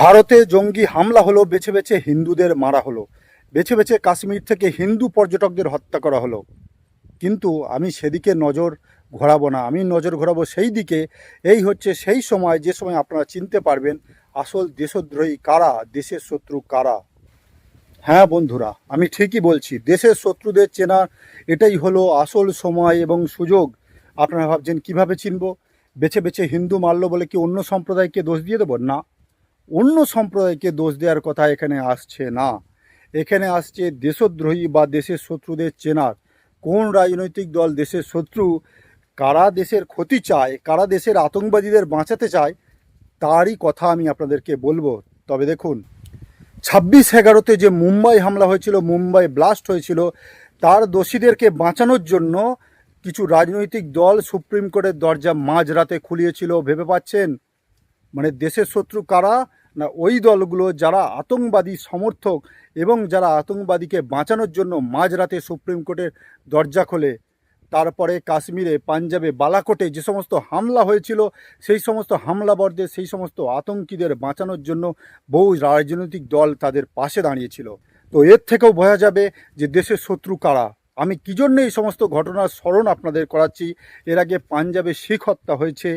ভারতে জঙ্গি হামলা হলো, বেছে বেছে হিন্দুদের মারা হলো। বেছে বেছে কাশ্মীর থেকে হিন্দু পর্যটকদের হত্যা করা হলো। কিন্তু আমি সেদিকে নজর ঘোরাবো না। আমি নজর ঘোরাবো সেই দিকে। এই হচ্ছে সেই সময়, যে সময় আপনারা চিনতে পারবেন আসল দেশদ্রোহী কারা, দেশের শত্রু কারা। হ্যাঁ বন্ধুরা, আমি ঠিকই বলছি, দেশের শত্রুদের চেনা, এটাই হলো আসল সময় এবং সুযোগ। আপনারা ভাবছেন কীভাবে চিনব? বেছে বেছে হিন্দু মারলো বলে কি অন্য সম্প্রদায়কে দোষ দিয়ে দেবো? না। অন্য সম্প্রদায়কে দোষ দেওয়ার কথা এখানে আসছে না। এখানে আসছে দেশদ্রোহী বা দেশের শত্রুদের চেনার। কোন রাজনৈতিক দল দেশের শত্রু, কারা দেশের ক্ষতি চায়, কারা দেশের আতঙ্কবাদীদের বাঁচাতে চায়, তারই কথা আমি আপনাদেরকে বলব। তবে দেখুন, ছাব্বিশ এগারোতে যে মুম্বাই হামলা হয়েছিল, মুম্বাই ব্লাস্ট হয়েছিল, তার দোষীদেরকে বাঁচানোর জন্য কিছু রাজনৈতিক দল সুপ্রিম কোর্টের দরজা মাঝরাতে খুলিয়েছিল। ভেবে পাচ্ছেন? মানে দেশের শত্রু কারা? না, ওই দলগুলো যারা আতঙ্কবাদী সমর্থক এবং যারা আতঙ্কবাদীকে বাঁচানোর জন্য মাঝরাতে সুপ্রিম কোর্টের দরজা খোলে, তারপরে কাশ্মীরে, পাঞ্জাবে, বালাকোটে যে সমস্ত হামলা হয়েছিল, সেই সমস্ত হামলাবরদের সেই সমস্ত আতঙ্কীদের বাঁচানোর জন্য বহু রাজনৈতিক দল তাদের পাশে দাঁড়িয়েছিল। তো এর থেকেও বোঝা যাবে যে দেশের শত্রু কারা। আমি কী জন্য এই সমস্ত ঘটনার স্মরণ আপনাদের করাচ্ছি? এর আগে পাঞ্জাবে শিখ হত্যা হয়েছে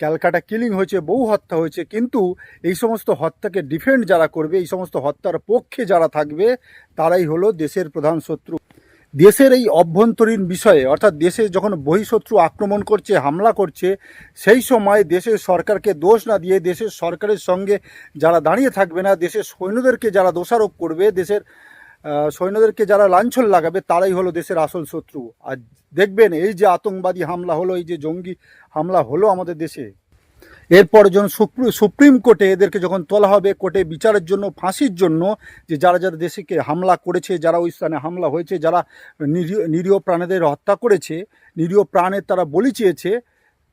ক্যালকাটা কিলিং হয়েছে, বহু হত্যা হয়েছে, কিন্তু এই সমস্ত হত্যাকে ডিফেন্ড যারা করবে, এই সমস্ত হত্যার পক্ষে যারা থাকবে, তারাই হলো দেশের প্রধান শত্রু। দেশের এই অভ্যন্তরীণ বিষয়ে, অর্থাৎ দেশে যখন বহিঃশত্রু আক্রমণ করছে, হামলা করছে, সেই সময় দেশের সরকারকে দোষ না দিয়ে দেশের সরকারের সঙ্গে যারা দাঁড়িয়ে থাকবে না, দেশের সৈন্যদেরকে যারা দোষারোপ করবে, দেশের সৈন্যদেরকে যারা লাঞ্ছন লাগাবে, তারাই হলো দেশের আসল শত্রু। আর দেখবেন, এই যে আতঙ্কবাদী হামলা হলো, এই যে জঙ্গি হামলা হলো আমাদের দেশে, এরপর যখন সুপ্রি- সুপ্রিম কোর্টে এদেরকে যখন তোলা হবে, কোর্টে বিচারের জন্য, ফাঁসির জন্য, যে যারা যারা দেশকে হামলা করেছে, যারা ওই স্থানে হামলা হয়েছে, যারা নিরীহ প্রাণীদের হত্যা করেছে, নিরীহ প্রাণের তারা বলি চেয়েছে,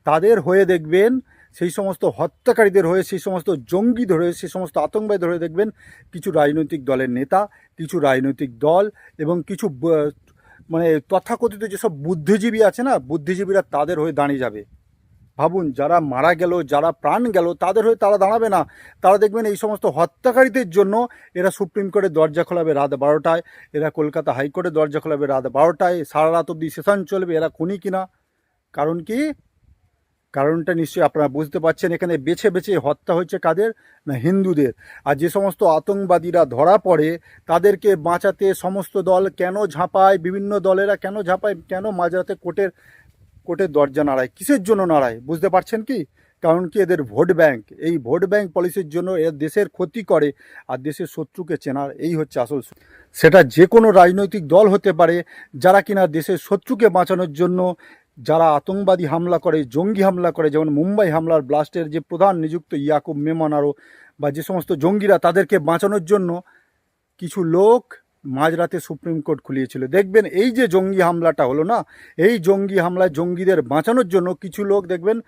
তাদের হয়ে দেখবেন সেই সমস্ত হত্যাকারীদের হয়ে, সেই সমস্ত জঙ্গি ধরে সেই সমস্ত আতঙ্কবাদী ধরে দেখবেন কিছু রাজনৈতিক দলের নেতা, কিছু রাজনৈতিক দল এবং কিছু মানে তথাকথিত যেসব বুদ্ধিজীবী আছে না, বুদ্ধিজীবীরা তাদের হয়ে দাঁড়িয়ে যাবে। ভাবুন, যারা মারা গেল, যারা প্রাণ গেল, তাদের হয়ে তারা দাঁড়াবে না। তারা দেখবেন এই সমস্ত হত্যাকারীদের জন্য এরা সুপ্রিম কোর্টের দরজা খোলাবে রাত বারোটায়, এরা কলকাতা হাইকোর্টের দরজা খোলাবে রাত বারোটায়, সারা রাত অবধি সেশন চলবে, এরা খুনি কিনা? কারণ কি? কারণটা নিশ্চয়ই আপনারা বুঝতে পারছেন। এখানে বেছে বেছে হত্যা হয়েছে কাদের? না, হিন্দুদের। আর যে সমস্ত আতঙ্কবাদীরা ধরা পড়ে, তাদেরকে বাঁচাতে সমস্ত দল কেন ঝাঁপায়? বিভিন্ন দলেরা কেন ঝাঁপায়? কেন মাঝরাতে কোর্টের কোর্টের দরজা নাড়ায়? কিসের জন্য নাড়ায়? বুঝতে পারছেন কি? কারণ কি এদের ভোট ব্যাংক? এই ভোট ব্যাংক পলিসির জন্য এর দেশের ক্ষতি করে, আর দেশের শত্রুকে চেনার এই হচ্ছে আসল সেটা যে কোনো রাজনৈতিক দল হতে পারে, যারা কিনা দেশের শত্রুকে বাঁচানোর জন্য যারা আতঙ্কবাদী হামলা করে, জঙ্গি হামলা করে, যেমন মুম্বাই হামলার ব্লাস্টের যে প্রধান নিযুক্ত ইয়াকুব মেমন আরও বা যে সমস্ত জঙ্গিরা তাদেরকে বাঁচানোর জন্য কিছু লোক মাঝরাতে সুপ্রিম কোর্ট খুলিয়েছিল। দেখবেন এই যে জঙ্গি হামলাটা হলো না, এই জঙ্গি হামলায় জঙ্গিদের বাঁচানোর জন্য কিছু লোক দেখবেন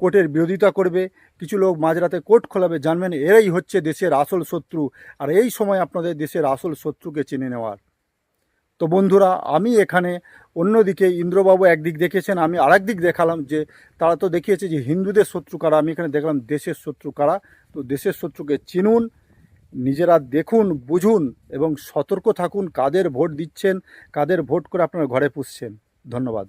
কোর্টের বিরোধিতা করবে, কিছু লোক মাঝরাতে কোর্ট খোলাবে, জানবেন এরাই হচ্ছে দেশের আসল শত্রু। আর এই সময় আপনাদের দেশের আসল শত্রুকে চিনে নেওয়ার। তো বন্ধুরা, আমি এখানে অন্যদিকে ইন্দ্রবাবু একদিক দেখেছেন, আমি আরেক দিক দেখালাম যে তারা তো দেখিয়েছে যে হিন্দুদের শত্রু কারা, আমি এখানে দেখলাম দেশের শত্রু কারা। তো দেশের শত্রুকে চিনুন, নিজেরা দেখুন, বুঝুন এবং সতর্ক থাকুন, কাদের ভোট দিচ্ছেন, কাদের ভোট করে আপনারা ঘরে পুষছেন। ধন্যবাদ।